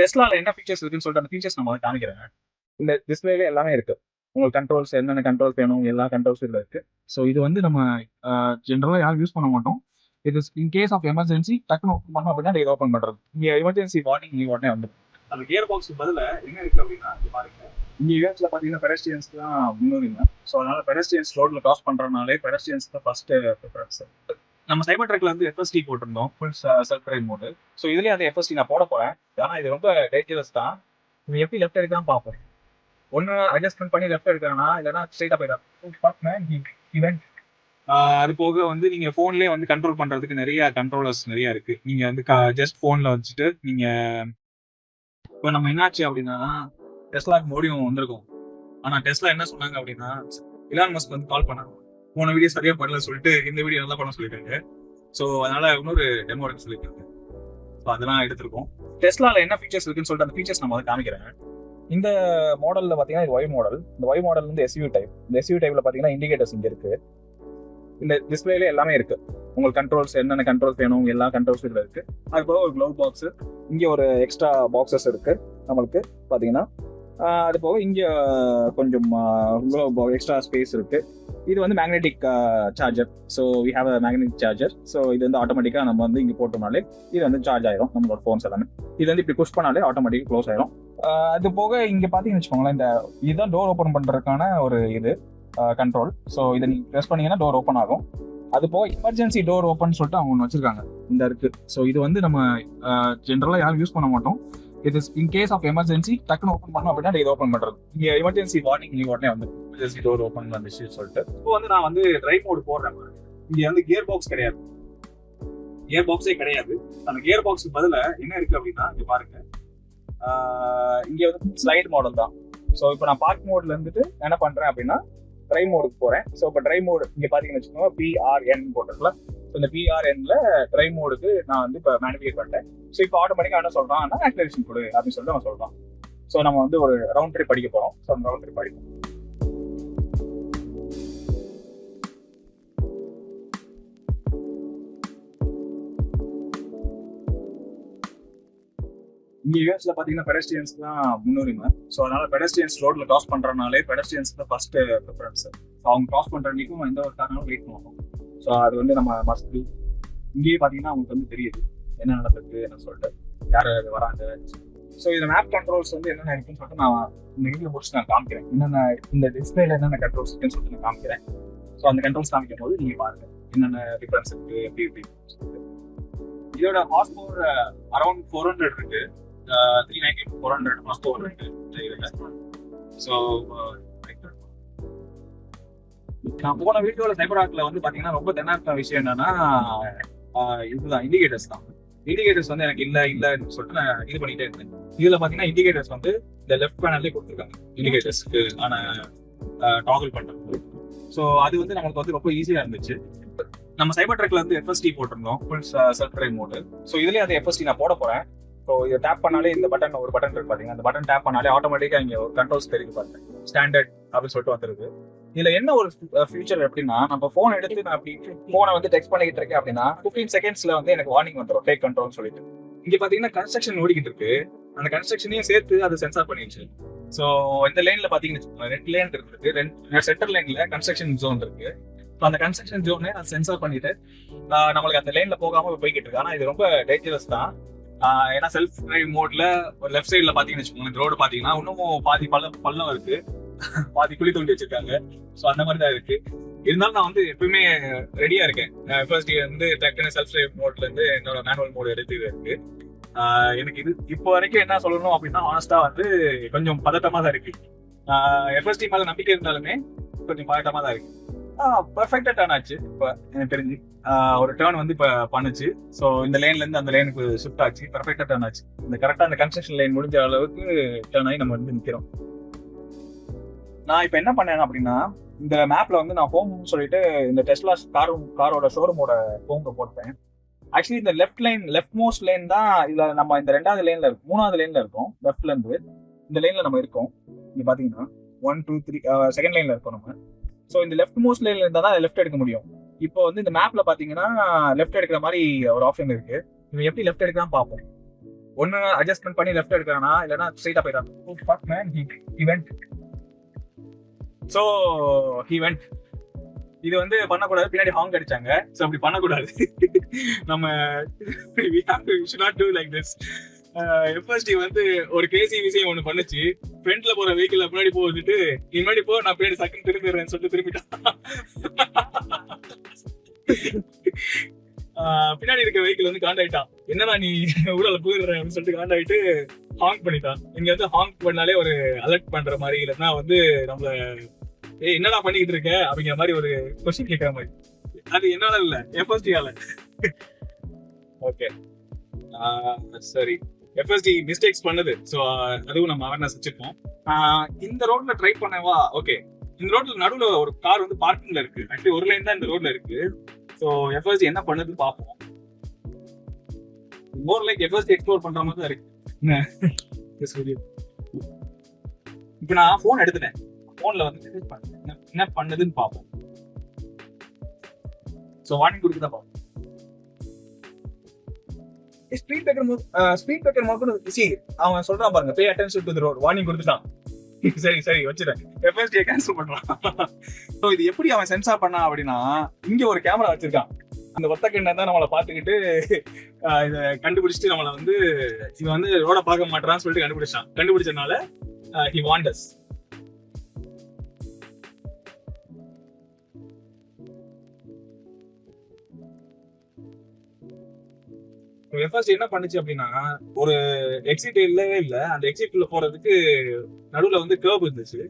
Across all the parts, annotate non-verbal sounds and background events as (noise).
டெஸ்லால என்ன ஃபீச்சர்ஸ் இருக்குன்னு சொல்லிட்டு அந்த ஃபீச்சர்ஸ் நம்ம காமிக்கிறேன். இந்த டிஸ்பிளேல எல்லாமே இருக்கு. உங்களுக்கு கண்ட்ரோல்ஸ் என்னென்ன கண்ட்ரோல்ஸ் வேணும் எல்லா கண்ட்ரோல்ஸ் இதுல இருக்கு. ஸோ இது வந்து நம்ம ஜென்ரலாக யாரும் யூஸ் பண்ண மாட்டோம். இது இன் கேஸ் ஆஃப் எமர்ஜென்சி டக்குனு ஓப்பன் பண்ணோம் அப்படின்னா இதை ஓப்பன் பண்றது. இங்கே எமர்ஜென்சி வார்னிங் நீ உடனே வந்து அந்த கியர் பாக்ஸ் பதில் என்ன இருக்கு அப்படின்னா பாருங்க. இங்க யூஎஸ்ல பாத்தீங்கன்னா பெடஸ்டியன்ஸ் தான் முன்னுரிமை. ஸோ அதனால பெடஸ்டியன்ஸ் ரோட்ல கிராஸ் பண்றதுனாலே பெடஸ்டியன்ஸ் தான் ஃபர்ஸ்ட் ப்ரிஃபரன்ஸ் நம்ம சைபர் ட்ரக்ல வந்து எஃப்எஸ்டி போட்டிருந்தோம் full self drive mode so இதுலயே அந்த எஃப்எஸ்டி நான் போட போறேன். ஆனால் இது ரொம்ப டேஞ்சரஸ் தான். இது எப்படி லெஃப்ட் எடுக்கலாம் பார்ப்போம். ஒன்று அட்ஜஸ்ட்மெண்ட் பண்ணி லெஃப்ட் எடுக்கிறானா இல்லைனா ஸ்ட்ரைட்டாக போயிடலாம் அது போக வந்து நீங்க போன்லயே வந்து கண்ட்ரோல் பண்றதுக்கு நிறைய கண்ட்ரோலர்ஸ் நிறைய இருக்கு. நீங்க வந்து ஜஸ்ட் போன்ல வச்சுட்டு நீங்க இப்போ நம்ம என்னாச்சு அப்படின்னா டெஸ்லாக்கு மோடியும் வந்திருக்கும். ஆனா டெஸ்லா என்ன சொன்னாங்க அப்படின்னா இலான் மஸ்க் வந்து கால் பண்ணாங்க. போன வீடியோ சரியா பண்ணல சொல்லிட்டு இந்த வீடியோ நல்லா பண்ண சொல்லிட்டாங்க. ஸோ அதனால இன்னொரு டெமோ எடுக்க சொல்லியிருக்காங்க. ஸோ அதெல்லாம் எடுத்திருக்கோம். டெஸ்லால என்ன ஃபீச்சர்ஸ் இருக்குன்னு சொல்லிட்டு அந்த ஃபீச்சர்ஸ் நம்ம வந்து காமிக்கிறேன். இந்த மாடல்ல பாத்தீங்கன்னா இது ஒய் மாடல் இந்த ஒய் மாடல் வந்து எஸ்யூ டைப் இந்த எஸ்யூ டைப்ல பாத்தீங்கன்னா இண்டிகேட்டர்ஸ் இங்க இருக்கு. இந்த டிஸ்பிளேல எல்லாமே இருக்கு. உங்களுக்கு கண்ட்ரோல்ஸ் என்னென்ன கண்ட்ரோல்ஸ் வேணும் எல்லா கண்ட்ரோல்ஸ் இதுல இருக்கு. அது போக ஒரு க்ளவ் பாக்ஸ் இங்க ஒரு எக்ஸ்ட்ரா பாக்ஸஸ் இருக்கு. நம்மளுக்கு பாத்தீங்கன்னா அது போக இங்கே கொஞ்சம் எக்ஸ்ட்ரா ஸ்பேஸ் இருக்கு. இது வந்து magnetic charger so we have a magnetic charger so இது வந்து ஆட்டோமேட்டிக்காக நம்ம வந்து இங்கே போட்டோம்னாலே இது வந்து சார்ஜ் ஆயிரும் நம்மளோட ஃபோன்ஸ் எல்லாமே. இது வந்து இப்படி புஷ் பண்ணாலே ஆட்டோமேட்டிக் க்ளோஸ் ஆயிரும். அது போக இங்கே பார்த்தீங்கன்னு வச்சுக்கோங்களேன் இந்த இதுதான் டோர் ஓப்பன் பண்ணுறதுக்கான ஒரு இது கண்ட்ரோல் ஸோ இதை நீங்கள் ப்ரெஸ் பண்ணீங்கன்னா டோர் ஓப்பன் ஆகும். அது போக எமர்ஜென்சி டோர் ஓப்பன் சொல்லிட்டு அவங்க ஒன்று வச்சிருக்காங்க. இந்த இருக்கு. ஸோ இது வந்து நம்ம ஜென்ரலாக யாரும் யூஸ் பண்ண மாட்டோம். இது இன் கேஸ் ஆஃப் எமர்ஜென்சி டக்குனு ஓப்பன் பண்ணோம் அப்படின்னா இதை ஓப்பன் பண்றது. நீங்க எமர்ஜென்சி வார்னிங் நீ உடனே வந்து எமர்ஜென்சி டோர் ஓப்பன் வந்துச்சு சொல்லிட்டு. இப்போ வந்து நான் வந்து டிரைவ் மோடு போடுறேன் இங்க வந்து கியர் பாக்ஸ் கிடையாது. கியர் பாக்ஸே கிடையாது. அந்த கியர் பாக்ஸ் பதிலா என்ன இருக்கு அப்படின்னா இங்க பாருங்க. ஆஹ் இங்க வந்து ஸ்லைட் மாடல் தான். ஸோ இப்போ நான் பார்க் மோட்ல இருந்துட்டு என்ன பண்றேன் அப்படின்னா ட்ரை மோடுக்கு போறேன். ஸோ இப்போ ட்ரை மோடு இங்க பாத்தீங்கன்னு வச்சுக்கோங்க பிஆர்என் போட்டிருக்கல ஸோ இந்த பிஆர்என்ல ட்ரை மோடுக்கு நான் வந்து இப்போ மேனிஃபிகேட் பண்ணிட்டேன் ஸோ இப்போ ஆட்டோமேட்டிக்காக என்ன சொல்கிறான் ஆக்டிவேஷன் கொடு அப்படின்னு சொல்லிட்டு அவன் சொல்கிறான் ஸோ நம்ம வந்து ஒரு ரவுண்ட் ட்ரிப் படிக்க போகிறோம் ஸோ அந்த ரவுண்ட் ட்ரிப் படிப்போம். இங்கே யூஎஸ்ல பார்த்தீங்கன்னா பெடஸ்டியன்ஸ் தான் முன்னுரிமை. ஸோ அதனால பெடஸ்டியன்ஸ் ரோட்ல கிராஸ் பண்ணுறனாலே பெடஸ்டியன்ஸ் தான் ஃபர்ஸ்ட் ப்ரிஃபரன்ஸ் அவங்க கிராஸ் பண்ணுற அன்னைக்கும் எந்த ஒரு காரணமும் வெயிட் பண்ணுவோம் ஸோ அது வந்து நம்ம மஸ்ட் இங்கேயே பார்த்தீங்கன்னா அவங்களுக்கு வந்து தெரியுது என்ன நடக்குது என்ன சொல்லிட்டு. யார் யார் வராங்க? ஸோ இந்த மேப் கண்ட்ரோல்ஸ் வந்து என்னென்ன இருக்குன்னு சொல்லிட்டு நான் இந்த வீடியோ முடிச்சு நான் காமிக்கிறேன். என்னென்ன இந்த டிஸ்பிளேல என்னென்ன கண்ட்ரோல்ஸ் இருக்குன்னு சொல்லிட்டு நான் காமிக்கிறேன். ஸோ அந்த கண்ட்ரோல்ஸ் காமிக்கும் போது நீங்கள் பாருங்க. என்னென்ன டிஃபரன்ஸ் இருக்கு எப்படி எப்படி சொல்லிட்டு. இதோட horse power around four hundred இருக்கு. Three ninety four hundred horse power இருக்கு. ஸோ நான் போன வீடியோல சைபர் ஆர்ட்ல வந்து பாத்தீங்கன்னா ரொம்ப தென்னார்த்த விஷயம் என்னன்னா இதுதான் இண்டிகேட்டர்ஸ் தான். இண்டிகேட்டர்ஸ் வந்து எனக்கு இல்ல இல்ல சொல்லிட்டு நான் இது பண்ணிட்டே இருந்தேன். இதுல பாத்தீங்கன்னா இண்டிகேட்டர்ஸ் வந்து இந்த லெஃப்ட் பேனல்லே கொடுத்துருக்காங்க இண்டிகேட்டர்ஸ்க்கு ஆன டாகல் பண்றது ஸோ அது வந்து நமக்கு வந்து ரொம்ப ஈஸியா இருந்துச்சு. நம்ம சைபர் ட்ரக்ல வந்து எஃப்எஸ்டி போட்டிருந்தோம் full self drive mode so இதுலயே அந்த எஃப்எஸ்டி நான் போட போறேன். ஸோ இதை டேப் பண்ணாலே இந்த பட்டன் ஒரு பட்டன் இருக்கு பாத்தீங்கன்னா அந்த பட்டன் டேப் பண்ணாலே ஆட்டோமேட்டிக்கா இங்க ஒரு கண்ட்ரோல்ஸ் தெரியுது பாருங்க. ஸ்டாண்டர்ட் அப்படின்னு சொல்லிட்டு வந்துருது. இதுல என்ன ஒரு ஃபியூச்சர் எப்படின்னா நம்ம போன் எடுத்து நான் அப்படி போனை வந்து டெக்ஸ்ட் பண்ணிக்கிட்டு இருக்கேன் அப்படின்னா 15 செகண்ட்ஸ்ல வந்து எனக்கு வார்னிங் வந்துடும் டேக் கண்ட்ரோல் சொல்லிட்டு. இங்க பாத்தீங்கன்னா கன்ஸ்ட்ரக்ஷன் ஓடிக்கிட்டு இருக்கு. அந்த கன்ஸ்ட்ரக்ஷனையும் சேர்த்து அது சென்சார் பண்ணிடுச்சு. ஸோ இந்த லைன்ல பாத்தீங்கன்னா ரெண்டு லைன் இருக்கு ரெண்டு சென்டர் லைன்ல கன்ஸ்ட்ரக்ஷன் ஜோன் இருக்கு. அந்த கன்ஸ்ட்ரக்ஷன் ஜோனே அது சென்சார் பண்ணிட்டு நம்மளுக்கு அந்த லைன்ல போகாம போய்கிட்டு இருக்கு. ஆனா இது ரொம்ப டேஞ்சரஸ் தான். ஏன்னா செல்ஃப் டிரைவ் மோட்ல லெஃப்ட் சைட்ல பாத்தீங்கன்னு வச்சுக்கோங்க இந்த ரோடு பாத்தீங்கன்னா இன்னமும் பாதி பள்ளம் பள்ளம் இருக்கு. பாதி குழி தோண்டி வச்சிருக்காங்க. ஸோ அந்த மாதிரி தான் இருக்கு. இருந்தாலும் நான் வந்து எப்பவுமே ரெடியா இருக்கேன். ஃபர்ஸ்ட் வந்து டக்குனு செல்ஃப் டிரைவ் மோட்ல இருந்து என்னோட மேனுவல் மோட் எடுத்து இருக்கு ஆஹ் எனக்கு இது இப்போ வரைக்கும் என்ன சொல்லணும் அப்படின்னா ஆனஸ்டா வந்து கொஞ்சம் பதட்டமா தான் இருக்கு. எஃப்எஸ்டி மேல நம்பிக்கை இருந்தாலுமே கொஞ்சம் பதட்டமா தான் இருக்கு. பர்ஃபெக்டா டர்ன் ஆச்சு. இப்போ எனக்கு தெரிஞ்சு ஒரு டேர்ன் வந்து இப்ப பண்ணுச்சு. ஸோ இந்த லைன்ல இருந்து அந்த லைனுக்கு ஷிஃப்ட் ஆச்சு. பர்ஃபெக்டா டர்ன் ஆச்சு. இந்த கரெக்டா அந்த கன்ஸ்ட்ரக்ஷன் லைன் முடிஞ்ச அளவுக்கு டர்ன் ஆகி நம்ம வந்து நிக்கிறோம். நான் இப்போ என்ன பண்ணேன் அப்படின்னா இந்த மேப்ல வந்து நான் ஹோம் சொல்லிட்டு இந்த டெஸ்லா கார் காரோட ஷோரூமோட ஹோம் போட்டேன். ஆக்சுவலி இந்த left line left most line தான் இதுல நம்ம இந்த ரெண்டாவது லைன்ல இருக்கும் மூணாவது லைன்ல இருக்கும். லெஃப்ட்ல இருந்து இந்த லைன்ல நம்ம இருக்கோம். இங்க பாத்தீங்கன்னா ஒன் டூ த்ரீ செகண்ட் லைன்ல இருக்கோம் நம்ம. ஸோ இந்த லெஃப்ட் மோஸ்ட் லைன்ல இருந்தா தான் லெஃப்ட் எடுக்க முடியும். இப்போ வந்து இந்த மேப்ல பாத்தீங்கன்னா லெஃப்ட் எடுக்கிற மாதிரி ஒரு ஆப்ஷன் இருக்கு. இவன் எப்படி லெஃப்ட் எடுக்கலாம் பார்ப்போம் ஒன்னு அட்ஜஸ்ட்மெண்ட் பண்ணி லெஃப்ட் எடுக்கிறானா இல்லைன்னா ஸ்ட்ரைட்டா போயிடறான். Oh, ஸோ ஈவெண்ட் இது வந்து பண்ணக்கூடாது. பின்னாடி ஹாங் அடிச்சாங்க. ஸோ அப்படி பண்ணக்கூடாது. நம்ம not to like this FSD வந்து ஒரு கேசி விஷயம் ஒன்று பண்ணுச்சு. ஃப்ரண்ட்ல போற வெஹிக்கிள் முன்னாடி போட்டுட்டு முன்னாடி போ நான் பின்னாடி சக்குன்னு திரும்பிடுறேன்னு சொல்லிட்டு திரும்பிட்டான். (laughs) Uh, பின்னாடி இருக்க வெஹிக்கிள் வந்து காண்டாயிட்டான். என்னடா நீ ஊழல போயிடுறேன் அப்படின்னு சொல்லிட்டு காண்டாயிட்டு ஹாங்க் பண்ணிட்டான். இங்க வந்து ஹாங்க் பண்ணாலே ஒரு அலர்ட் பண்ற மாதிரி இல்லைன்னா வந்து நம்மள ஏய் என்னடா பண்ணிக்கிட்டு இருக்க? அப்படிங்கிற மாதிரி ஒரு கொஸ்டின் கேட்கற மாதிரி. அது என்னால இல்ல எஃப்எஸ்டியால ஓகே சரி. எஃப்எஸ்டி மிஸ்டேக்ஸ் பண்ணுது. ஸோ அதுவும் நம்ம அவேர்னஸ் வச்சிருக்கோம் ஆஹ் இந்த ரோட்ல ட்ரை பண்ணவா? ஓகே இந்த ரோட்ல நடுவுல ஒரு கார் வந்து பார்க்கிங்ல இருக்கு. ஆக்சுவலி ஒரு லைன் தான் இந்த ரோட்ல இருக்கு. ஸோ எஃப்எஸ்டி என்ன பண்ணுதுன்னு பார்ப்போம். மோர் லைக் எஃப்எஸ்டி எக்ஸ்ப்ளோர் பண்ற மாதிரி தான் இருக்கு. இப்போ நான் ஃபோன் எடுத்துட்டேன். ஃபோனில் வந்து மெசேஜ் பண்ணேன். என்ன- என்ன பண்ணுதுன்னு பார்ப்போம். ஸோ வார்னிங் கொடுக்குதா பார்ப்போம். ஸ்பீட் பிரேக்கர் ஸ்பீட் பிரேக்கர் மட்டும் சி அவன் சொல்றான் பாருங்க pay attention to the road warning கொடுத்துட்டான். (laughs) சரி சரி வச்சிடறேன் எஃப்எஸ்டியை கேன்சல் பண்றான். ஸோ இது எப்படி அவன் சென்சார் பண்ணான் அப்படின்னா இங்க ஒரு கேமரா வச்சிருக்கான். அந்த ஒத்த கண்ணை தான் நம்மளை பார்த்துக்கிட்டு இதை கண்டுபிடிச்சிட்டு நம்மளை வந்து இவன் வந்து ரோட பார்க்க மாட்டான்னு சொல்லிட்டு கண்டுபிடிச்சான். கண்டுபிடிச்சதுனால ஹி வாண்டஸ் எஃப்எஸ்டி என்ன பண்ணுச்சு அப்படின்னா ஒரு எக்ஸிட் இல்லவே இல்லை. அந்த எக்ஸிட்ல போறதுக்கு நடுவுல வந்து கேர்ப் இருந்துச்சு.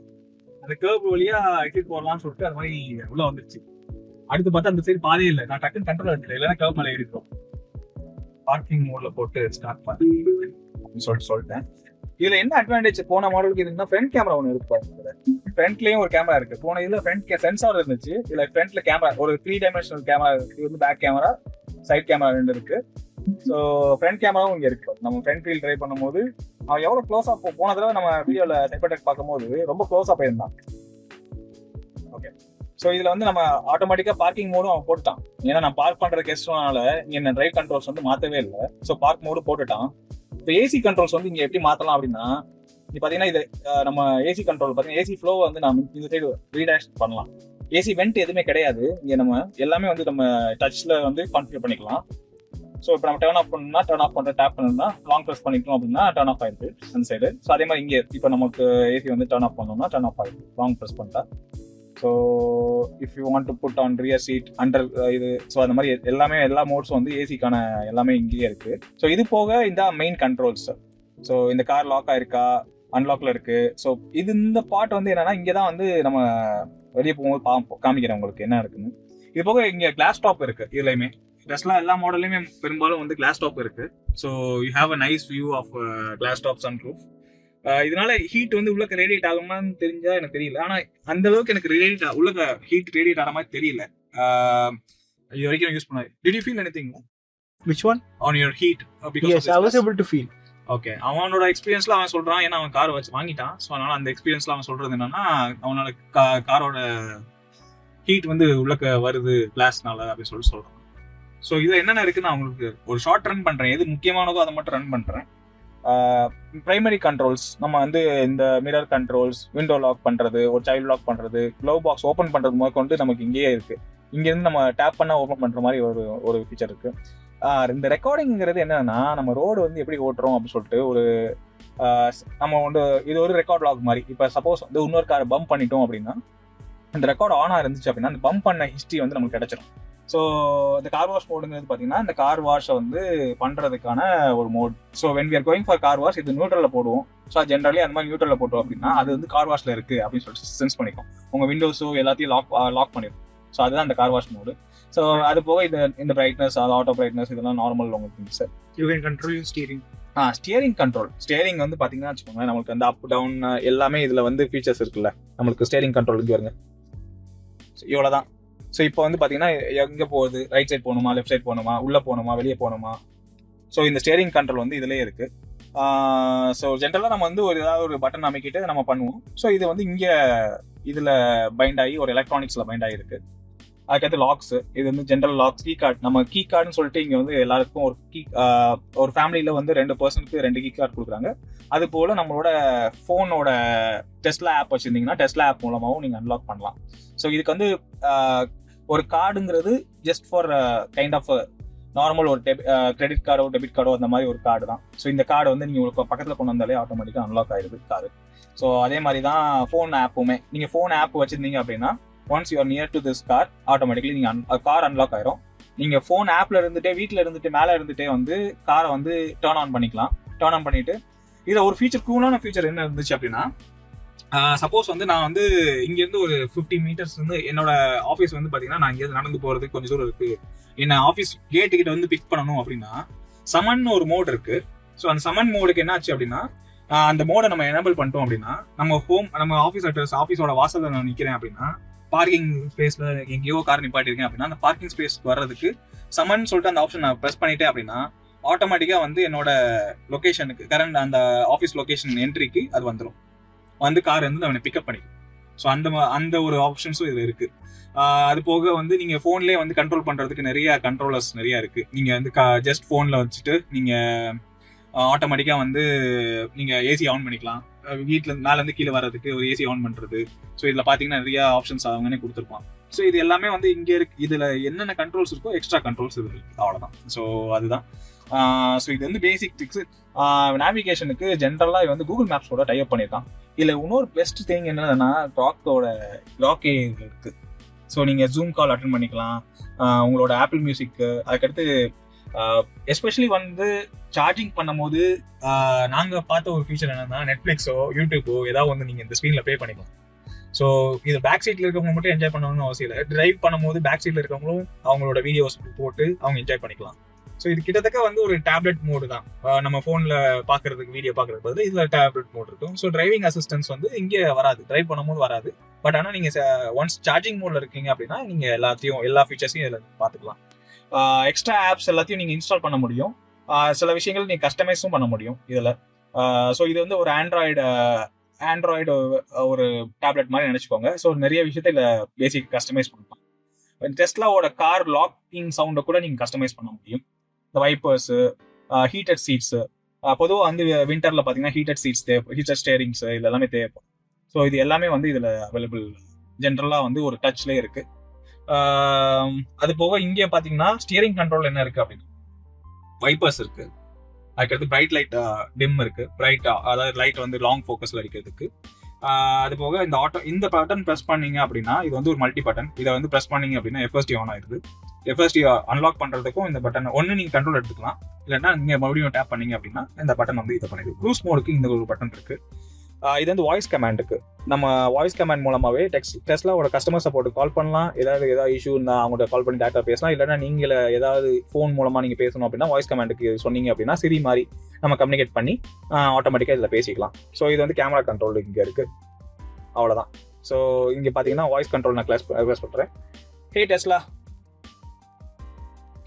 அந்த கேர்ப் வழியா எக்ஸிட் போடலாம்னு சொல்லிட்டு அது மாதிரி உள்ள வந்துருச்சு. அடுத்து பார்த்தா அந்த சைடு பாதையே இல்லை. நான் டக்குன்னு கண்ட்ரோல் எடுக்கல இல்லைன்னா கேர்ப் மேலே ஏறிடும் பார்க்கிங் மோட்ல போட்டு ஸ்டார்ட் பண்ணி. சொல்லிட்டு சொல்லிட்டேன். இதுல என்ன அட்வான்டேஜ் போன மாடலுக்கு இருக்குன்னா ஃப்ரண்ட் கேமரா ஒன்று இருக்கு பாருங்க ஃப்ரண்ட்லயும் ஒரு கேமரா இருக்கு. போன இதுல ஃப்ரண்ட் சென்சார் இருந்துச்சு. இதுல ஃப்ரண்ட்ல கேமரா ஒரு த்ரீ டைமென்ஷனல் கேமரா இருக்கு. இது வந்து பேக் கேமரா சைட் கேமரா ரெண்டு இருக்கு. ஸோ ஃப்ரண்ட் கேமராவும் இங்கே இருக்கு. நம்ம ஃப்ரண்ட் வீல் ட்ரை பண்ணும்போது அவன் எவ்வளோ க்ளோஸாக போ போன தடவை நம்ம வீடியோல செப்பரேட் பார்க்கும்போது ரொம்ப க்ளோஸாக போயிருந்தான். ஓகே ஸோ இதில் வந்து நம்ம ஆட்டோமேட்டிக்காக பார்க்கிங் மோடும் அவன் போட்டுட்டான். ஏன்னா நான் பார்க் பண்ணுற கெஸ்ட்னால என்ன ட்ரைவ் கண்ட்ரோல்ஸ் வந்து மாற்றவே இல்லை. ஸோ பார்க் மோடு போட்டுட்டான். இப்போ ஏசி கண்ட்ரோல்ஸ் வந்து இங்கே எப்படி மாற்றலாம் அப்படின்னா நீ பார்த்தீங்கன்னா இது நம்ம ஏசி கண்ட்ரோல் பார்த்தீங்கன்னா ஏசி ஃப்ளோ வந்து நம்ம இந்த சைடு ரீடாஷ் பண்ணலாம். ஏசி வெண்ட் எதுவுமே கிடையாது. இங்கே நம்ம எல்லாமே வந்து நம்ம டச்சில் வந்து கான்ஃபிகர் பண்ணிக்கலாம். ஸோ இப்போ நம்ம டர்ன் ஆஃப் பண்ணா டர்ன் ஆஃப் பண்ணுற டேப் பண்ணணும்னா லாங் ப்ரெஸ் பண்ணிட்டோம் அப்படின்னா டர்ன் ஆஃப் ஆயிருக்கு அந்த சைடு ஸோ அதே மாதிரி இங்கே இப்போ நமக்கு ஏசி வந்து டர்ன் ஆஃப் பண்ணோம்னா டர்ன் ஆஃப் ஆயிருக்கு லாங் ப்ரெஸ் பண்ணிட்டா. So if you want to put on rear seat under இது ஸோ அந்த மாதிரி எல்லாமே எல்லா மோட்ஸும் வந்து ஏசிக்கான எல்லாமே இங்கேயே இருக்கு. ஸோ இது போக இந்த மெயின் கண்ட்ரோல்ஸ் ஸோ இந்த கார் லாக் ஆயிருக்கா? அன்லாக்ல இருக்கு. ஸோ இது இந்த பார்ட் வந்து என்னன்னா இங்கே தான் வந்து நம்ம வெளியே போகும்போது பா காமிக்கிறேன் உங்களுக்கு என்ன இருக்குன்னு இது போக இங்கே கிளாஸ் டாப் இருக்கு இதுலையுமே. டெஸ்லா எல்லா மாடல்லையுமே பெரும்பாலும் வந்து கிளாஸ் டாப் இருக்கு. So you have a nice view of glass top sun proof இதனால ஹீட் வந்து உள்ள ரேடியேட் ஆகுமான்னு தெரிஞ்சா எனக்கு தெரியல. ஆனா அந்த அளவுக்கு எனக்கு ரேடியேட் உள்ள ஹீட் ரேடியேட் ஆகிற மாதிரி தெரியல. ஆஹ் இது வரைக்கும் யூஸ் பண்ணாது did you feel anything Which one? On your heat Yes, I was able to feel. Okay அவனோட எக்ஸ்பீரியன்ஸ்ல அவன் சொல்றான். ஏன்னா அவன் கார் வச்சு வாங்கிட்டான். ஸோ அதனால அந்த எக்ஸ்பீரியன்ஸ்ல அவன் சொல்றது என்னன்னா அவனோட காரோட ஹீட் வந்து உள்ளக்க வருது கிளாஸ்னால அப்படின்னு சொல்லி சொல்றான். ஸோ இது என்னென்ன இருக்குன்னு நான் உங்களுக்கு ஒரு ஷார்ட் ரன் பண்ணுறேன் எது முக்கியமானதோ அதை மட்டும் ரன் பண்ணுறேன் ப்ரைமரி கண்ட்ரோல்ஸ் நம்ம வந்து இந்த மிரர் கண்ட்ரோல்ஸ் விண்டோ லாக் பண்ணுறது ஒரு சைல்டு லாக் பண்ணுறது க்ளவ் பாக்ஸ் ஓப்பன் பண்ணுறது முதற்கொண்டு நமக்கு இங்கேயே இருக்குது இங்கேருந்து நம்ம டேப் பண்ணால் ஓப்பன் பண்ணுற மாதிரி ஒரு ஒரு ஃபீச்சர் இருக்குது இந்த ரெக்கார்டிங்கிறது என்னென்னா நம்ம ரோடு வந்து எப்படி ஓட்டுறோம் அப்படின்னு சொல்லிட்டு ஒரு நம்ம வந்து இது ஒரு ரெக்கார்ட் லாக் மாதிரி. இப்போ சப்போஸ் வந்து இன்னொரு கார் பம்ப் பண்ணிட்டோம் அப்படின்னா அந்த ரெக்கார்ட் ஆன் இருந்துச்சு அப்படின்னா அந்த பம்ப் பண்ண ஹிஸ்ட்ரி வந்து நமக்கு கிடச்சிரும். ஸோ இந்த கார் வாஷ் மோடுங்கிறது பார்த்தீங்கன்னா இந்த கார் வாஷை வந்து பண்றதுக்கான ஒரு mode so when are going for car wash இது நியூட்ரலில் போடுவோம். ஸோ ஜென்ரலி அந்த மாதிரி நியூட்ரலில் போட்டோம் அப்படின்னா அது வந்து கார் வாஷ்ல இருக்கு அப்படின்னு சொல்லிட்டு சென்ஸ் பண்ணிக்கும். உங்க விண்டோஸோ எல்லாத்தையும் லாக் லாக் பண்ணிடும் ஸோ அதுதான் அந்த கார் வாஷ் மோடு ஸோ அது போக இந்த இந்த பிரைட்னஸ் அது ஆட்டோ பிரைட்னஸ் இதெல்லாம் நார்மல் உங்களுக்கு sir You can control your steering. Ah steering control steering வந்து பாத்தீங்கன்னா வச்சுக்கோங்க நம்மளுக்கு அந்த அப் டவுன் எல்லாமே இதுல வந்து ஃபீச்சர்ஸ் இருக்குல்ல. நம்மளுக்கு ஸ்டியரிங் கண்ட்ரோல் இங்கே வருங்க So, இவ்வளவுதான். ஸோ இப்போ வந்து பார்த்தீங்கன்னா எங்கே போகுது? ரைட் சைட் போகணுமா? லெஃப்ட் சைட் போகணுமா? உள்ளே போகணுமா? வெளியே போகணுமா? ஸோ இந்த ஸ்டேரிங் கண்ட்ரோல் வந்து இதிலே இருக்கு. ஸோ ஜென்ரலாக நம்ம வந்து ஒரு ஏதாவது ஒரு பட்டன் அமைக்கிட்டு நம்ம பண்ணுவோம். ஸோ இது வந்து இங்கே இதில் பைண்ட் ஆகி ஒரு எலக்ட்ரானிக்ஸில் பைண்ட் ஆகிருக்கு அதுக்கடுத்து லாக்ஸ் இது வந்து ஜென்ரல் லாக்ஸ் கீ கார்டு நம்ம கீ கார்டுன்னு சொல்லிட்டு இங்கே வந்து எல்லாருக்கும் ஒரு கீ ஒரு ஃபேமிலியில் வந்து ரெண்டு பர்சனுக்கு ரெண்டு கீ கார்டு கொடுக்குறாங்க. அது போல் நம்மளோட ஃபோனோட டெஸ்ட்ல ஆப் வச்சுருந்தீங்கன்னா டெஸ்ட்லா ஆப் மூலமாகவும் நீங்கள் அன்லாக் பண்ணலாம். ஸோ இதுக்கு வந்து ஒரு கார்டுங்கிறது just for kind of normal ஒரு கிரெடிட் கார்டோ டெபிட் கார்டோ அந்த மாதிரி ஒரு கார்டு தான். ஸோ இந்த கார்டு வந்து நீங்கள் உங்களுக்கு பக்கத்தில் கொண்டு வந்தாலே ஆட்டோமேட்டிக்காக அன்லாக் ஆயிடுது கார்டு ஸோ அதே மாதிரி தான் ஃபோன் ஆப்புமே நீங்கள் ஃபோன் ஆப் வச்சிருந்தீங்க அப்படின்னா once you're near to this car automatically நீங்கள் கார் அன்லாக் ஆயிரும். நீங்கள் ஃபோன் ஆப்பில் இருந்துகிட்டே வீட்டில் இருந்துட்டு மேலே இருந்துகிட்டே வந்து காரை வந்து டேர்ன் ஆன் பண்ணிக்கலாம். டேர்ன் ஆன் பண்ணிட்டு இதில் ஒரு ஃபீச்சர் கூலான ஃபீச்சர் என்ன இருந்துச்சு அப்படின்னா சப்போஸ் வந்து நான் வந்து இங்கேருந்து ஒரு ஃபிஃப்டி மீட்டர்ஸ் வந்து என்னோட ஆஃபீஸ் வந்து பார்த்தீங்கன்னா நான் இங்கேருந்து நடந்து போகிறதுக்கு கொஞ்சம் தூரம் இருக்குது என்ன ஆஃபீஸ் கேட்டு கிட்ட வந்து பிக் பண்ணணும் அப்படின்னா சமன் ஒரு மோட் இருக்கு. ஸோ அந்த சமன் மோடுக்கு என்ன ஆச்சு அப்படின்னா அந்த மோடை நம்ம எனபிள் பண்ணிட்டோம் அப்படின்னா நம்ம ஹோம் நம்ம ஆஃபீஸ் அட்ரஸ் ஆஃபீஸோட வாசலில் நான் நிற்கிறேன் அப்படின்னா பார்க்கிங் ஸ்பேஸில் எங்கேயோ கார் நிப்பாட்டிருக்கேன் அப்படின்னா அந்த பார்க்கிங் ஸ்பேஸ் வர்றதுக்கு சமன் சொல்லிட்டு அந்த ஆப்ஷன் நான் ப்ரெஸ் பண்ணிட்டேன் அப்படின்னா ஆட்டோமேட்டிக்காக வந்து என்னோட லொகேஷனுக்கு கரண்ட் அந்த ஆஃபீஸ் லொக்கேஷன் என்ட்ரிக்கு அது வந்துடும் வந்து கார் வந்து அவனை பிக்கப் பண்ணிக்கும் ஸோ அந்த ம- அந்த ஒரு ஆப்ஷன்ஸும் இதில் இருக்கு. அது போக வந்து நீங்க ஃபோன்லேயே வந்து கண்ட்ரோல் பண்றதுக்கு நிறைய கண்ட்ரோலர்ஸ் நிறைய இருக்கு. நீங்க வந்து ஜஸ்ட் ஃபோன்ல வச்சுட்டு நீங்க ஆட்டோமேட்டிக்கா வந்து நீங்க ஏசி ஆன் பண்ணிக்கலாம். வீட்டில் மேலேருந்து மேல இருந்து கீழே வர்றதுக்கு ஒரு ஏசி ஆன் பண்றது. ஸோ இதுல பாத்தீங்கன்னா நிறைய ஆப்ஷன்ஸ் அவங்கனே கொடுத்துருப்பான். ஸோ இது எல்லாமே வந்து இங்க இருக்கு. இதுல என்னென்ன கண்ட்ரோல்ஸ் இருக்கோ எக்ஸ்ட்ரா கண்ட்ரோல்ஸ் இது இருக்கு. அவ்வளவுதான். ஸோ அதுதான். ஸோ இது வந்து பேசிக் ட்ரிக்ஸ் நேவிகேஷனுக்கு ஜென்ரலாக இது வந்து கூகுள் மேப்ஸோட டைப் பண்ணியிருக்கான். இதில் இன்னொரு பெஸ்ட் திங் என்னதுன்னா டாக்கோட லாக்கே இருக்கு. ஸோ நீங்கள் ஜூம் கால் அட்டன் பண்ணிக்கலாம். உங்களோட ஆப்பிள் மியூசிக்கு அதுக்கடுத்து எஸ்பெஷலி வந்து சார்ஜிங் பண்ணும்போது நாங்கள் பார்த்த ஒரு ஃபீச்சர் என்னன்னா நெட்ஃப்ளிக்ஸோ யூடியூப்போ ஏதாவது வந்து நீங்கள் இந்த ஸ்க்ரீனில் ப்ளே பண்ணிக்கலாம். ஸோ இது பேக் சீட்டில் இருக்கவங்க மட்டும் என்ஜாய் பண்ணணும்னு அவசியம் இல்லை. ட்ரைவ் பண்ணும்போது பேக் சீட்டில் இருக்கவங்களும் அவங்களோட வீடியோஸ் போட்டு அவங்க என்ஜாய் பண்ணிக்கலாம். ஸோ இது கிட்டத்தட்ட வந்து ஒரு டேப்லெட் மோடு தான். நம்ம ஃபோனில் பார்க்கறதுக்கு வீடியோ பார்க்குறதுக்கு பதில் இதில் டேப்லெட் மோட் இருக்கும். ஸோ டிரைவிங் அசிஸ்டன்ஸ் வந்து இங்கே வராது. டிரைவ் பண்ணும்போது வராது. பட் ஆனால் நீங்கள் ஒன்ஸ் சார்ஜிங் மோடில் இருக்கீங்க அப்படின்னா நீங்கள் எல்லாத்தையும் எல்லா ஃபீச்சர்ஸையும் இதில் பார்த்துக்கலாம் எக்ஸ்ட்ரா ஆப்ஸ் எல்லாத்தையும் நீங்கள் இன்ஸ்டால் பண்ண முடியும். சில விஷயங்கள் நீங்கள் கஸ்டமைஸும் பண்ண முடியும் இதில். ஸோ இது வந்து ஒரு ஆண்ட்ராய்டு ஆண்ட்ராய்டு ஒரு டேப்லெட் மாதிரி நினச்சிக்கோங்க. ஸோ நிறைய விஷயத்த இதில் பேசிக் கஸ்டமைஸ் பண்ணலாம். டெஸ்லாவோட கார் லாக்கிங் சவுண்டை கூட நீங்கள் கஸ்டமைஸ் பண்ண முடியும். இந்த வைப்பர்ஸு ஹீட்டட் சீட்ஸு பொதுவாக வந்து விண்டரில் பார்த்தீங்கன்னா ஹீட்டட் சீட்ஸ் தேவை ஹீட்டட் ஸ்டேரிங்ஸ் இது எல்லாமே தேவைப்படும். ஸோ இது எல்லாமே வந்து இதில் அவைலபிள் ஜென்ரலாக வந்து ஒரு டச்லேயே இருக்கு. அது போக இங்கே பார்த்தீங்கன்னா ஸ்டியரிங் கண்ட்ரோல் என்ன இருக்கு அப்படின்னு. வைப்பர்ஸ் இருக்கு. அதுக்கடுத்து பிரைட் லைட் டிம் இருக்கு. பிரைட் அதாவது லைட் வந்து லாங் ஃபோக்கஸ்ல வைக்கிறதுக்கு அது போக இந்த ஆட்டோ இந்த பட்டன் ப்ரெஸ் பண்ணீங்க அப்படின்னா இது வந்து ஒரு மல்டி பட்டன் இதை வந்து ப்ரெஸ் பண்ணீங்க அப்படின்னா எஃப்எஸ்டி ஆன் ஆயிருது எஃப்எஸ்டி அன்லாக் பண்றதுக்கும் இந்த பட்டன் ஒன்று நீங்க கண்ட்ரோல் எடுத்துக்கலாம். இல்லைன்னா நீங்க மறுபடியும் டேப் பண்ணீங்க அப்படின்னா இந்த பட்டன் வந்து இதை பண்ணிடுது க்ரூஸ் மோடுக்கு இந்த ஒரு பட்டன் இருக்கு. இது வந்து வாய்ஸ் கமாண்டுக்கு நம்ம வாய்ஸ் கமாண்ட் டெக்ஸ்ட் டெக்ஸ் டெஸ்லாவோட கஸ்டமர் சப்போர்ட் கால் பண்ணலாம். ஏதாவது ஏதாவது இஷ்யூ இருந்தால் அவங்கள்ட்ட கால் பண்ணி டேட்டா பேசலாம். இல்லைன்னா நீங்கள் ஏதாவது ஃபோன் மூலமாக நீங்கள் பேசணும் அப்படின்னா வாய்ஸ் கமாண்டுக்கு சொன்னீங்க அப்படின்னா சிரி மாதிரி நம்ம கம்யூனிகேட் பண்ணி ஆட்டோமேட்டிக்காக இதில் பேசிக்கலாம். ஸோ இது வந்து கேமரா கண்ட்ரோல் இங்கே இருக்குது அவ்வளோதான் ஸோ இங்கே பார்த்தீங்கன்னா வாய்ஸ் கண்ட்ரோல் நான் கிளாஸ் கிளாஸ் பண்ணுறேன் hey Tesla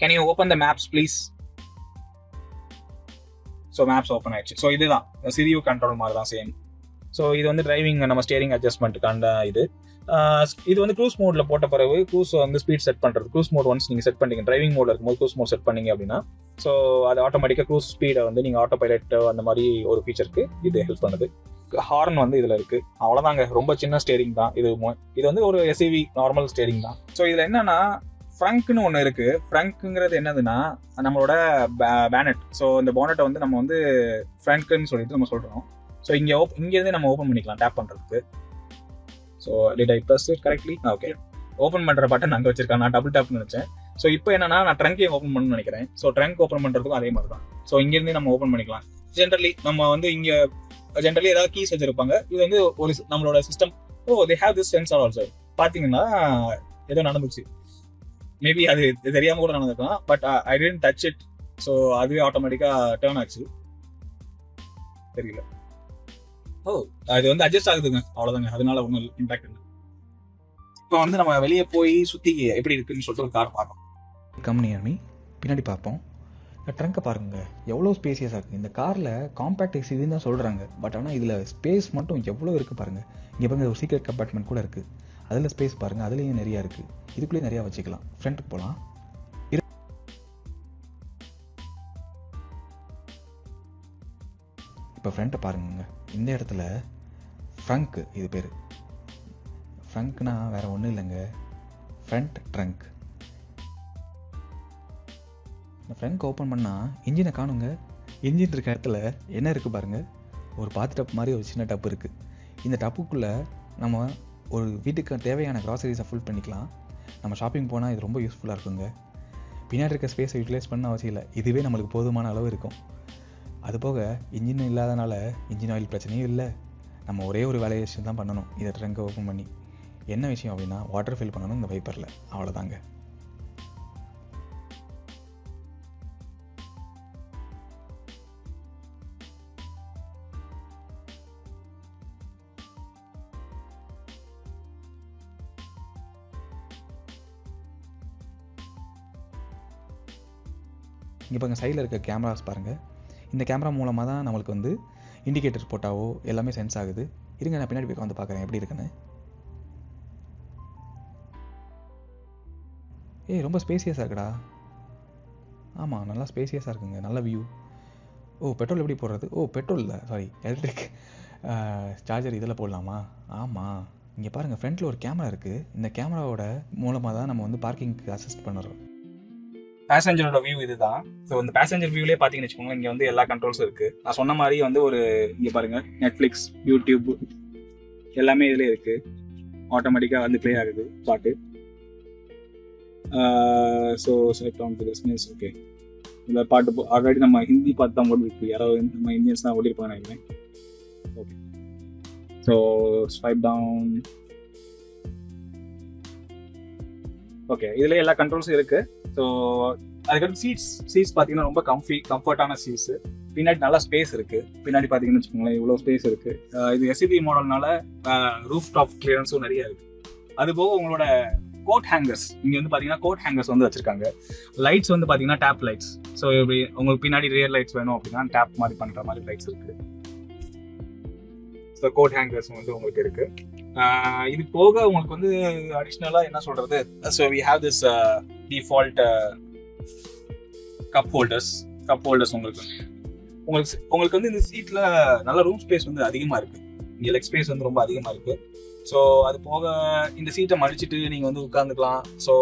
can you open the maps please so maps open ஆயிடுச்சு. ஸோ இதுதான். சிரியோ கண்ட்ரோல் மாதிரி தான் சேம் ஸோ இது வந்து டிரைவிங் நம்ம ஸ்டியரிங் அட்ஜஸ்ட்மெண்ட்டுக்கான இது. இது வந்து க்ரூஸ் மோடில் போட்ட பிறகு க்ரூஸ் வந்து ஸ்பீட் செட் பண்ணுறது க்ரூஸ் மோட் ஒன்ஸ் நீங்கள் செட் பண்ணிங்க டிரைவிங் மோடில் இருக்கும்போது க்ரூஸ் மோட் செட் பண்ணிங்க அப்படின்னா ஸோ அது ஆட்டோமேட்டிக்காக க்ரூஸ் ஸ்பீடை வந்து நீங்கள் ஆட்டோ பைலட் அந்த மாதிரி ஒரு ஃபீச்சருக்கு இது ஹெல்ப் பண்ணுது. ஹார்ன் வந்து இதில் இருக்கு. அவ்வளோதாங்க ரொம்ப சின்ன ஸ்டேரிங் தான். இது இது வந்து ஒரு எஸ்இவி நார்மல் ஸ்டேரிங் தான். ஸோ இதில் என்னன்னா ஃப்ரங்க்னு ஒன்று இருக்கு. ஃப்ரங்க்குங்கிறது என்னதுன்னா நம்மளோட பேனட் ஸோ இந்த போனட்டை வந்து நம்ம வந்து ஃப்ரங்க்னு சொல்லிட்டு நம்ம சொல்கிறோம் ஸோ இங்கே ஓப் இங்கேருந்து நம்ம ஓப்பன் பண்ணிக்கலாம் டேப் பண்ணுறதுக்கு so did I press it correctly okay ah, open பண்ணுற பட்டன் அங்கே வச்சிருக்கேன். நான் டபுள் டேப்னு நினச்சேன். ஸோ இப்போ என்னன்னா நான் ட்ரங்கையும் ஓப்பன் பண்ணணும்னு நினைக்கிறேன். ஸோ ட்ரங்க் ஓப்பன் பண்ணுறதுக்கும் அதே மாதிரி தான். ஸோ இங்கேருந்து நம்ம ஓப்பன் பண்ணிக்கலாம். ஜென்ரலி நம்ம வந்து இங்கே ஜென்ரலி ஏதாவது கீஸ் வச்சிருப்பாங்க. இது வந்து ஒரு நம்மளோட system oh they have this sensor also பார்த்தீங்கன்னா ஏதோ நடந்துச்சு. மேபி அது தெரியாம கூட நடந்திருக்கலாம். But I didn't touch it so அதுவே ஆட்டோமேட்டிக்கா டேர்ன் ஆச்சு. தெரியல. ஓ. அது வந்து அட்ஜஸ்ட் ஆகுதுங்க. அவ்வளவுதாங்க. அதனால ஒன்றும் இம்பாக்ட் இல்லை. இப்போ வந்து நம்ம வெளியே போய் சுத்தி எப்படி இருக்குன்னு சொல்லிட்டு ஒரு கார் பார்க்கலாம் கம் நியர் மீ பின்னாடி பார்ப்போம். இந்த ட்ரங்கை பாருங்க. எவ்வளோ ஸ்பேசியஸாக இருக்குது இந்த காரில் காம்பேக்ட் எக்ஸின்னு தான் சொல்கிறாங்க பட் ஆனால் இதில் ஸ்பேஸ் மட்டும் எவ்வளோ இருக்குது பாருங்கள் இங்கே பாருங்க ஒரு சீக்ரெட் கம்பார்ட்மெண்ட் கூட இருக்குது அதில் ஸ்பேஸ் பாருங்கள் அதுலேயும் நிறையா இருக்குது இதுக்குள்ளேயே நிறையா வச்சுக்கலாம். ஃப்ரண்ட்டுக்கு போகலாம் இப்போ ஃப்ரண்ட்டை பாருங்க இந்த இடத்துல ஃப்ரங்க் இது பேர். ஃப்ரங்க்னா வேறு ஒன்றும் இல்லைங்க. ஃப்ரண்ட் ட்ரங்க் இந்த ஃப்ரங்க் ஓப்பன் பண்ணால் இன்ஜினை காணுங்க. இன்ஜின் இருக்க இடத்துல என்ன இருக்குது பாருங்கள் ஒரு பாத்து டப் மாதிரி ஒரு சின்ன டப்பு இருக்குது இந்த டப்புக்குள்ளே நம்ம ஒரு வீட்டுக்கு தேவையான க்ராசரிஸை ஃபுல் பண்ணிக்கலாம். நம்ம ஷாப்பிங் போனால் இது ரொம்ப யூஸ்ஃபுல்லாக இருக்குங்க. பின்னாடி இருக்க ஸ்பேஸை யூட்டிலைஸ் பண்ண அவசியம் இல்லை. இதுவே நம்மளுக்கு போதுமான அளவு இருக்கும். அது போக இன்ஜின் இல்லாதனால இன்ஜின் ஆயில் பிரச்சனையும் இல்லை. நம்ம ஒரே ஒரு வேலையை விஷயம் தான் பண்ணணும். இதை ட்ரங்கை ஓப்பன் பண்ணி. என்ன விஷயம் அப்படின்னா வாட்டர் ஃபில் பண்ணணும் இந்த வைப்பரில் அவ்வளோதாங்க இங்கே பாருங்கள் சைடில் இருக்க கேமராஸ் பாருங்கள் இந்த கேமரா மூலமாக தான் நம்மளுக்கு வந்து இண்டிகேட்டர் போட்டாவோ எல்லாமே சென்ஸ் ஆகுது. இருங்க நான் பின்னாடி போய் வந்து பார்க்குறேன் எப்படி இருக்குன்னு. ஏய் ரொம்ப ஸ்பேசியஸாக இருக்குடா. ஆமாம் நல்லா ஸ்பேசியஸாக இருக்குங்க நல்ல வியூ ஓ பெட்ரோல் எப்படி போடுறது? ஓ பெட்ரோல் இல்லை சாரி எலக்ட்ரிக் சார்ஜர் இதில் போடலாமா? ஆமாம் இங்கே பாருங்கள் ஃப்ரண்ட்டில் ஒரு கேமரா இருக்குது இந்த கேமராவோட மூலமாக தான் நம்ம வந்து பார்க்கிங்க்கு அசிஸ்ட் பண்ணுறோம் பேசஞ்சரோட வியூ இதுதான். ஸோ இந்த பேசஞ்சர் வியூலே பார்த்தீங்கன்னு வச்சுக்கோங்க இங்கே வந்து எல்லா கண்ட்ரோல்ஸும் இருக்கு. நான் சொன்ன மாதிரி வந்து ஒரு இங்கே பாருங்க நெட்ஃப்ளிக்ஸ் யூடியூப் எல்லாமே இதில் இருக்கு. ஆட்டோமேட்டிக்காக வந்து ப்ளே ஆகுது பாட்டு. So select on to business okay இந்த பாட்டு ஆல்ரெடி நம்ம ஹிந்தி பாட்டு தான் ஓடிருக்கு. யாராவது நம்ம இந்தியன்ஸ் தான் ஓடிருப்பாங்க நினைக்கிறேன். Okay so swipe down okay இதில் எல்லா கண்ட்ரோல்ஸும் இருக்குது ஸோ அதுக்கப்புறம் சீட்ஸ் சீட்ஸ் பார்த்தீங்கன்னா ரொம்ப கம்ஃபி கம்ஃபர்டான சீட்ஸ் பின்னாடி நல்லா ஸ்பேஸ் இருக்கு. பின்னாடி பார்த்தீங்கன்னு வச்சுக்கோங்களேன் இவ்வளோ ஸ்பேஸ் இருக்கு. இது எஸ்இபி மாடல்னால ரூஃப் டாப் கிளியரன்ஸும் நிறைய இருக்கு. அது போக உங்களோட கோட் ஹேங்கர்ஸ் இங்கே வந்து பார்த்தீங்கன்னா கோட் ஹேங்கர்ஸ் வந்து வச்சிருக்காங்க. லைட்ஸ் வந்து பார்த்தீங்கன்னா டேப் லைட்ஸ் ஸோ இப்படி உங்களுக்கு பின்னாடி ரியர் லைட்ஸ் வேணும் அப்படின்னா டேப் மாதிரி பண்ணுற மாதிரி லைட்ஸ் இருக்கு. ஸோ கோட் ஹேங்கர்ஸ் வந்து உங்களுக்கு இருக்கு. இது போக உங்களுக்கு வந்து அடிஷ்னலாக என்ன சொல்றது? So we have this default cup holders cup holders உங்களுக்கு உங்களுக்கு உங்களுக்கு வந்து இந்த சீட்டில் நல்ல ரூம் ஸ்பேஸ் வந்து அதிகமாக இருக்குது இங்கே லெக் ஸ்பேஸ் வந்து ரொம்ப அதிகமாக இருக்குது ஸோ அது போக இந்த சீட்டை மடிச்சிட்டு நீங்கள் வந்து உட்காந்துக்கலாம் ஸோ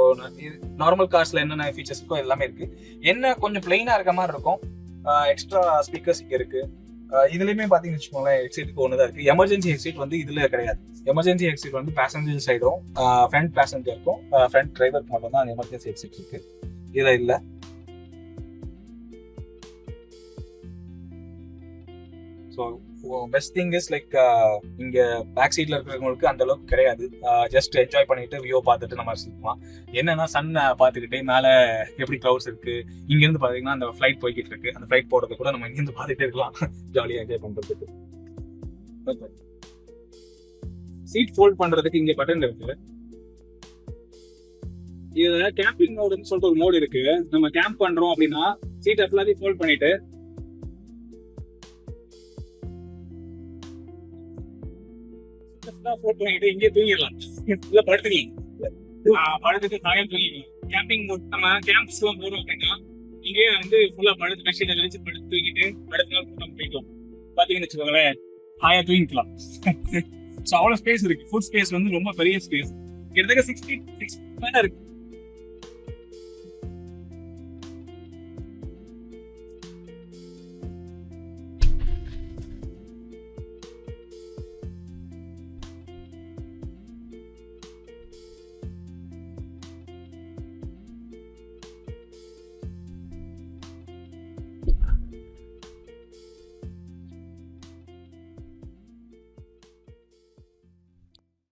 நார்மல் கார்ஸில் என்னென்ன ஃபீச்சர்ஸ் இருக்கோ எல்லாமே இருக்குது என்ன கொஞ்சம் பிளெயினாக இருக்க மாதிரி இருக்கும் எக்ஸ்ட்ரா ஸ்பீக்கர்ஸ் இங்கே இருக்குது இதுலயுமே பாத்தீங்கன்னு வச்சுக்கோங்களேன் எக்ஸிட்டுக்கு ஒன்று தான் இருக்கு. எமர்ஜென்சி எக்ஸிட் வந்து இதுல கிடையாது. எமர்ஜென்சி எக்ஸிட் வந்து பேசஞ்சர் சைடும் ஃப்ரண்ட் பேசஞ்சருக்கும் ஃப்ரண்ட் டிரைவருக்கு மட்டும் தான் எமர்ஜென்சி எக்ஸிட் இருக்கு. இதுல இல்ல. So best thing is like இங்க பேக் சீட்ல இருக்கிறவங்களுக்கு அந்த அளவுக்கு கிடையாது. Uh, ஜஸ்ட் என்ஜாய் பண்ணிட்டு வியூ பார்த்துட்டு நம்ம ரசிக்கலாம் என்னன்னா சன்னை பார்த்துக்கிட்டே மேல எப்படி கிளவுட்ஸ் இருக்கு இங்க இருந்து பாத்தீங்கன்னா அந்த ஃபிளைட் போய்கிட்டு இருக்கு. அந்த ஃபிளைட் போறது கூட நம்ம இங்க இருந்து பார்த்துட்டே இருக்கலாம். (laughs) ஜாலியா என்ஜாய் பண்றதுக்கு. சீட் ஃபோல்ட் பண்றதுக்கு இங்க பட்டன் இருக்கு. இதுல கேம்பிங் மோடுன்னு சொல்லிட்டு ஒரு மோடு இருக்கு. நம்ம கேம்ப் பண்றோம் அப்படின்னா சீட்டை எல்லாத்தையும் ஃபோல்ட் பண்ணிட்டு ஃபோல்ட் பண்ணிட்டு இங்கே தூங்கிடலாம். இல்ல படுத்துக்கலாம் படுத்துட்டு சாயம் தூங்கிக்கலாம் கேம்பிங் நம்ம கேம்ப்ஸ் எல்லாம் போறோம் அப்படின்னா இங்கேயே வந்து ஃபுல்லா படுத்து பெட்ஷீட் விரிச்சு படுத்து தூங்கிட்டு அடுத்த நாள் கூட்டம் போய்க்கலாம். பாத்தீங்கன்னு வச்சுக்கோங்களேன் ஹாயா தூங்கிக்கலாம். ஸோ அவ்வளோ ஸ்பேஸ் இருக்கு. ஃபுட் ஸ்பேஸ் வந்து ரொம்ப பெரிய ஸ்பேஸ் கிட்டத்தட்ட சிக்ஸ் ஃபீட் சிக்ஸ் மேல இருக்கு.